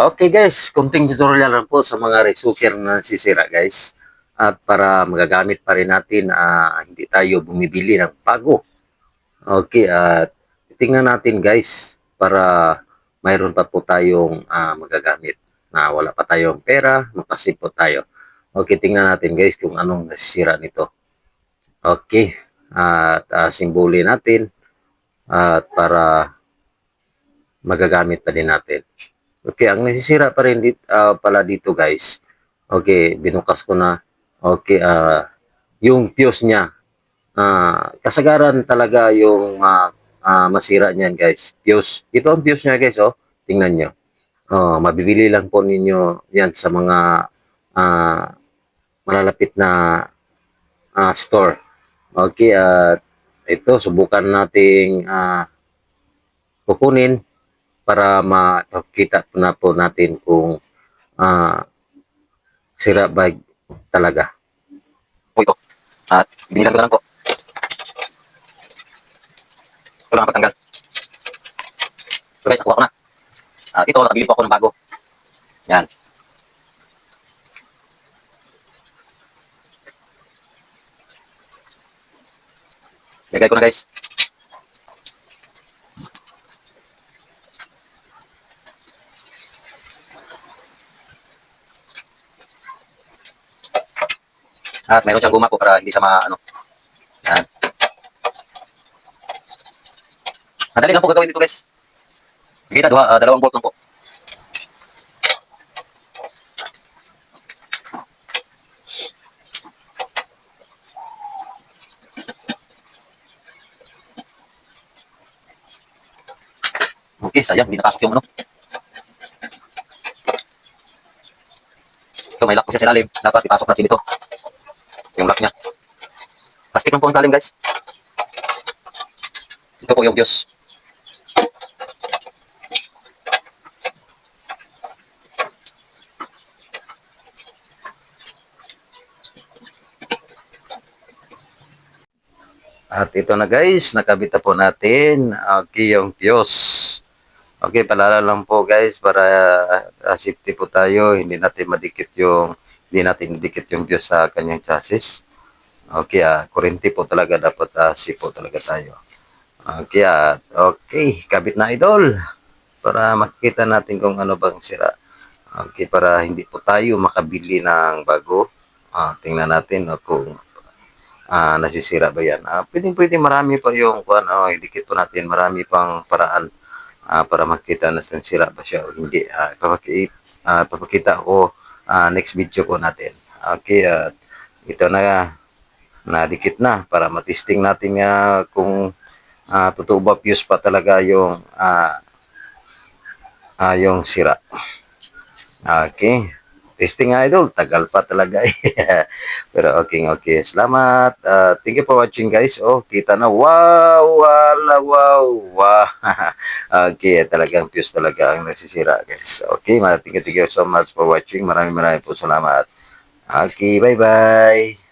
Okay guys, kunting tutorial lang po sa mga rice cooker na nasisira guys. At para magagamit pa rin natin, ah, hindi tayo bumibili ng bago. Okay, at tingnan natin guys para mayroon pa po tayong ah, magagamit na wala pa tayong pera, makasip po tayo. Okay, tingnan natin guys kung anong nasisira nito. Okay, at uh, simboli natin at para magagamit pa din natin. Okay, ang nasisira pa rin dit, ah, pala dito guys. Okay, binukas ko na. Okay, ah yung fuse niya. Ah, kasagaran talaga yung ah, ah, masira niyan guys. Fuse. Ito ang fuse niya guys, oh. Tingnan niyo. Oh, mabibili lang po ninyo 'yan sa mga ah, malalapit na ah, store. Okay, at ito subukan nating ah, kukunin para makita po na po natin kung ah, sira ba talaga. Po ito. At binilan ko lang po. Ito lang ang pagtanggal. So guys, nakuha ko na. At ito, nakabili po ako ng bago. Yan. Lagay ko na guys. At mayroon siyang guma po para hindi siya ma, ano. Yan. Madali lang po gagawin dito guys. Kita dua, ah, dalawang bolt lang po. Okay, sayang, hindi napasok yung ano. Ito, may lock po siya sa ilalim. Dapat ipasok natin ito. Yung lock niya. Plastic lang po ang kalim, guys. Ito po yung Diyos. At ito na guys, nakabit na po natin. Okay, yung fuse. Okay, palala lang po guys para uh, safety po tayo. Hindi natin madikit yung hindi natin dikit yung fuse sa kanyang chassis. Okay, ah, kurente po talaga dapat uh, po talaga tayo. Okay, ah, okay, kabit na idol. Para makita natin kung ano bang sira. Okay, para hindi po tayo makabili ng bago. Ah, tingnan natin no, kung ah, nasisira ba yan. Ah, pwedeng pwede marami pa yung kung ano, idikit po natin marami pang paraan ah, para makita natin sira ba siya o hindi. Ah, papakita, ah, papakita ko ah, next video ko natin. Okay, at ito na nadikit na para matesting natin nga kung ah, totoo ba fuse pa talaga yung ah, ah, yung sira. Okay. Testing idol, tagal pa talaga. Pero okay, okay. Salamat. Uh, thank you for watching guys. Oh, kita na. Wow, wala, wow, wow. okay, talagang fuse talaga ang nasisira guys. Okay, thank you, thank you so much for watching. Maraming maraming po salamat. Okay, bye-bye.